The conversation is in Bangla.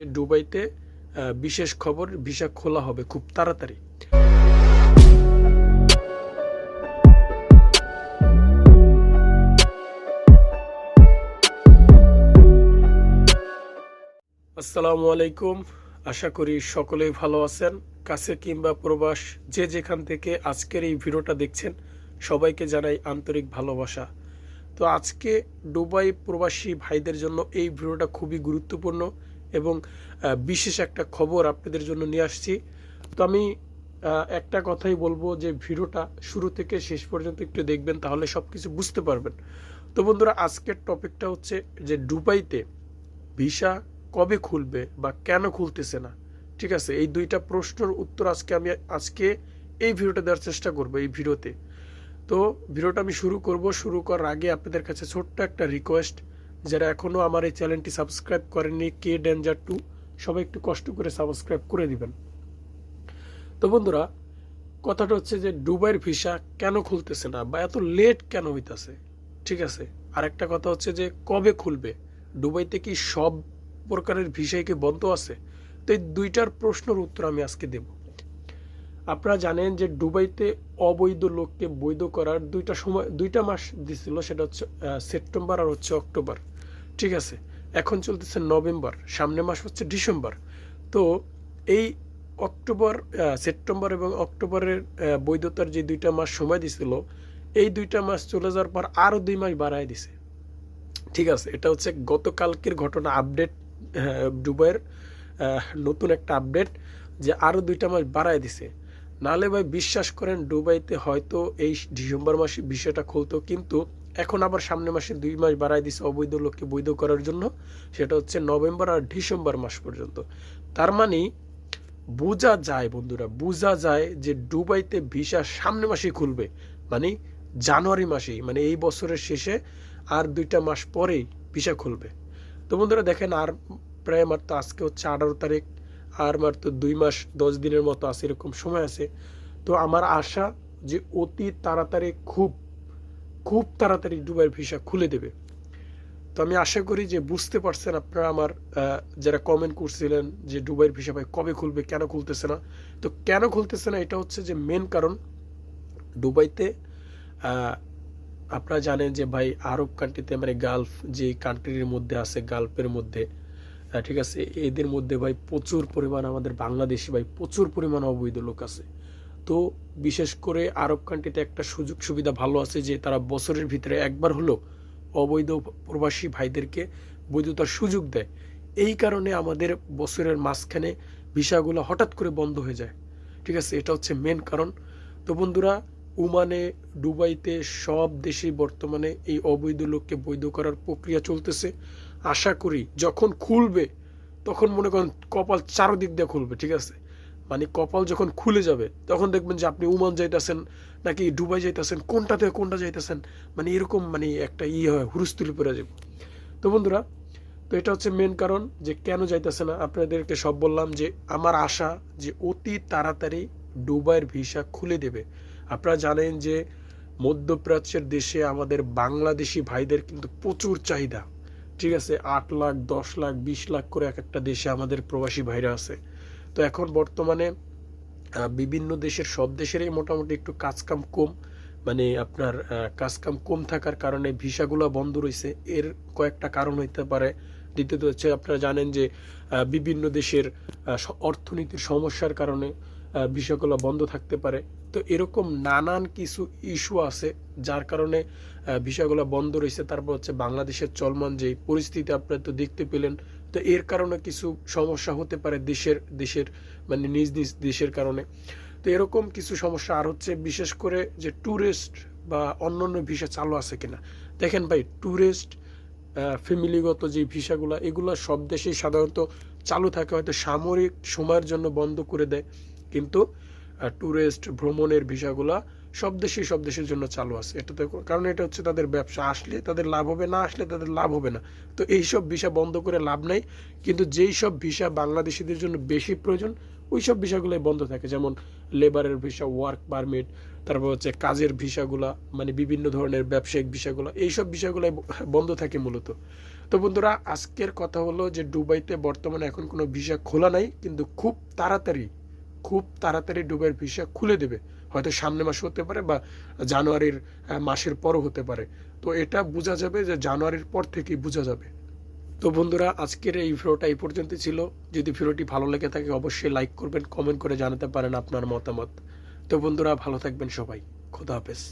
দুবাইতে আহ, বিশেষ খবর ভিসা খোলা হবে খুব তাড়াতাড়ি। আসসালামু আলাইকুম। আশা করি সকলেই ভালো আছেন কাছে কিংবা প্রবাস যে যেখান থেকে আজকের এই ভিডিওটা দেখছেন সবাইকে জানাই আন্তরিক ভালোবাসা। তো আজকে দুবাই প্রবাসী ভাইদের জন্য এই ভিডিওটা খুবই গুরুত্বপূর্ণ। এবং বিশেষ একটা খবর আপনাদের জন্য নিয়ে আসছি। তো আমি একটা কথাই বলব যে, ভিডিওটা শুরু থেকে শেষ পর্যন্ত একটু দেখবেন, তাহলে সব কিছু বুঝতে পারবেন। তো বন্ধুরা, আজকের টপিকটা হচ্ছে যে, দুবাইতে ভিসা কবে খুলবে বা কেন খুলতেছে না? ঠিক আছে, এই দুইটা প্রশ্নের উত্তর আজকে আমি, আজকে এই ভিডিওটা দেওয়ার চেষ্টা করব, এই ভিডিওতে। তো ভিডিওটা আমি শুরু করব। শুরু করার আগে আপনাদের কাছে ছোট্ট একটা রিকোয়েস্ট যারা এখনও আমার এই চ্যানেলটি সাবস্ক্রাইব করেননি, কে ডেঞ্জার টু, সবাই একটু কষ্ট করে সাবস্ক্রাইব করে দিবেন। তো বন্ধুরা, কথাটা হচ্ছে যে দুবাইয়ের ভিসা কেন খুলতেছে না বা এত লেট কেন হইতেছে? ঠিক আছে, আরেকটা কথা হচ্ছে যে কবে খুলবে? দুবাইতে কি সব প্রকারের ভিসাই কি বন্ধ আছে? তো এই দুইটার প্রশ্নের উত্তর আমি আজকে দেব। আপনারা জানেন যে দুবাইতে অবৈধ লোককে বৈধ করার দুইটা সময়, দুইটা মাস দিছিল, সেটা হচ্ছে সেপ্টেম্বর আর হচ্ছে অক্টোবর। ঠিক আছে? এখন চলতেছে নভেম্বর সামনে মাস হচ্ছে ডিসেম্বর। তো এই অক্টোবর সেপ্টেম্বর এবং অক্টোবরের বৈধতার যে দুইটা মাস সময় দিছিল, এই দুইটা মাস চলে যাওয়ার পর আরও দুই মাস বাড়ায় দিছে। ঠিক আছে? এটা হচ্ছে গতকালকের ঘটনা আপডেট দুবাইয়ের নতুন একটা আপডেট যে আরও দুইটা মাস বাড়ায় দিছে। নাহলে ভাই বিশ্বাস করেন দুবাইতে হয়তো এই ডিসেম্বর মাসে বিষয়টা খুলতো, কিন্তু এখন আবার সামনে মাসে দুই মাস বাড়ায় দিছে অবৈধ লোককে বৈধ করার জন্য, সেটা হচ্ছে নভেম্বর আর ডিসেম্বর মাস পর্যন্ত। তার মানে বোঝা যায় বন্ধুরা, বোঝা যায় যে দুবাইতে ভিসা সামনে মাসেই খুলবে মানে জানুয়ারি মাসেই মানে এই বছরের শেষে আর দুইটা মাস পরেই ভিসা খুলবে। তো বন্ধুরা দেখেন আর প্রায় মাত্র আজকে হচ্ছে আঠারো তারিখ আর মাত্র দুই মাস, দশ দিনের মতো আছে, এরকম সময় আছে। তো আমার আশা যে অতি তাড়াতাড়ি খুব খুব তাড়াতাড়ি দুবাইয়ের ভিসা খুলে দেবে। তো আমি আশা করি যে বুঝতে পারছেন আপনারা আমার যারা কমেন্ট করছিলেন যে দুবাইয়ের ভিসা ভাই কবে খুলবে, কেন খুলতেছে না। তো কেন খুলতেছে না, এটা হচ্ছে যে মেন কারণ। দুবাইতে আপনারা জানেন যে ভাই আরব কান্ট্রিতে মানে গালফ যে কান্ট্রির মধ্যে আছে গালফের মধ্যে ঠিক আছে। এদের মধ্যে ভাই প্রচুর পরিমাণ আমাদের বাংলাদেশি ভাই প্রচুর পরিমাণ অবৈধ লোক আছে। তো বিশেষ করে আরব কান্ট্রিতে একটা সুযোগ সুবিধা ভালো আছে যে তারা বছরের ভিতরে একবার হলো অবৈধ প্রবাসী ভাইদেরকে বৈধতার সুযোগ দেয়। এই কারণে আমাদের বছরের মাঝখানে ভিসাগুলো হঠাৎ করে বন্ধ হয়ে যায়। ঠিক আছে, এটা হচ্ছে মেন কারণ। তো বন্ধুরা ওমানে, দুবাইতে সব দেশেই বর্তমানে এই অবৈধ লোককে বৈধ করার প্রক্রিয়া চলতেছে। আশা করি যখন খুলবে, তখন মনে করেন কপাল চারোদিক দিয়ে খুলবে, ঠিক আছে? মানে কপাল যখন খুলে যাবে, তখন দেখবেন যে আপনি উমান যাইতেছেন, নাকি ডুবাই যাইতেছেন, কোনটা থেকে কোনটা যাইতেছেন মানে এরকম মানে একটা ইয়ে হয় হুরুস্তুলি পড়ে যাবে। তো বন্ধুরা, তো এটা হচ্ছে মেন কারণ যে কেন যাইতেছে না? আপনাদেরকে সব বললাম যে আমার আশা যে অতি তাড়াতাড়ি ডুবাইয়ের ভিসা খুলে দেবে। আপনারা জানেন যে মধ্যপ্রাচ্যের দেশে আমাদের বাংলাদেশি ভাইদের কিন্তু প্রচুর চাহিদা। ঠিক আছে, আট লাখ, দশ লাখ, বিশ লাখ করে এক একটা দেশে আমাদের প্রবাসী ভাইরা আছে। তো এখন বর্তমানে বিভিন্ন দেশের, সব দেশেরই মোটামুটি একটু কাজকাম কম। মানে আপনার কাজকাম কম থাকার কারণে ভিসাগুলো বন্ধ রয়েছে। এর কয়েকটা কারণ হইতে পারে। দ্বিতীয়ত হচ্ছে, আপনারা জানেন যে বিভিন্ন দেশের অর্থনীতির সমস্যার কারণে ভিসাগুলো বন্ধ থাকতে পারে। তো এরকম নানান কিছু ইস্যু আছে যার কারণে ভিসাগুলো বন্ধ রয়েছে। তারপর হচ্ছে বাংলাদেশের চলমান যে পরিস্থিতি আপনারা তো দেখতে পেলেন। তো এর কারণে কিছু সমস্যা হতে পারে দেশের দেশের মানে নিজ নিজ দেশের কারণে। তো এরকম কিছু সমস্যা আর হচ্ছে বিশেষ করে যে ট্যুরিস্ট বা অন্যান্য ভিসা চালু আছে কিনা। দেখেন ভাই ট্যুরিস্ট ফ্যামিলিগত যে ভিসাগুলো এগুলো সব দেশেই সাধারণত চালু থাকে। হয়তো সামরিক সময়ের জন্য বন্ধ করে দেয়। কিন্তু ট্যুরিস্ট ভ্রমণের ভিসাগুলা সব দেশেই সব দেশের জন্য চালু আছে। এটা তো কারণ এটা হচ্ছে তাদের ব্যবসা। আসলে তাদের লাভ হবে, না আসলে তাদের লাভ হবে না। তো এই সব ভিসা বন্ধ করে লাভ নাই। কিন্তু যেই সব ভিসা বাংলাদেশিদের জন্য বেশি প্রয়োজন, ওই সব বিষয়গুলোই বন্ধ থাকে। যেমন লেবারের ভিসা ওয়ার্ক পারমিট তারপর হচ্ছে কাজের ভিসাগুলা মানে বিভিন্ন ধরনের ব্যবসায়িক ভিসাগুলো, এইসব বিষয়গুলোই বন্ধ থাকে মূলত। তো বন্ধুরা, আজকের কথা হলো যে দুবাইতে বর্তমানে এখন কোনো ভিসা খোলা নাই, কিন্তু খুব তাড়াতাড়ি খুব তাড়াতাড়ি ডুবের ভিসা খুলে দেবে। হয়তো সামনে মাসে হতে পারে বা জানুয়ারির মাসের পরও হতে পারে। তো এটা বোঝা যাবে যে জানুয়ারির পর থেকেই বোঝা যাবে। তো বন্ধুরা, আজকের এই ভিডিওটা এই পর্যন্ত ছিল। যদি ভিডিওটি ভালো লেগে থাকে, অবশ্যই লাইক করবেন, কমেন্ট করে জানাতে পারেন আপনার মতামত। তো বন্ধুরা, ভালো থাকবেন সবাই। খোদা হাফেজ।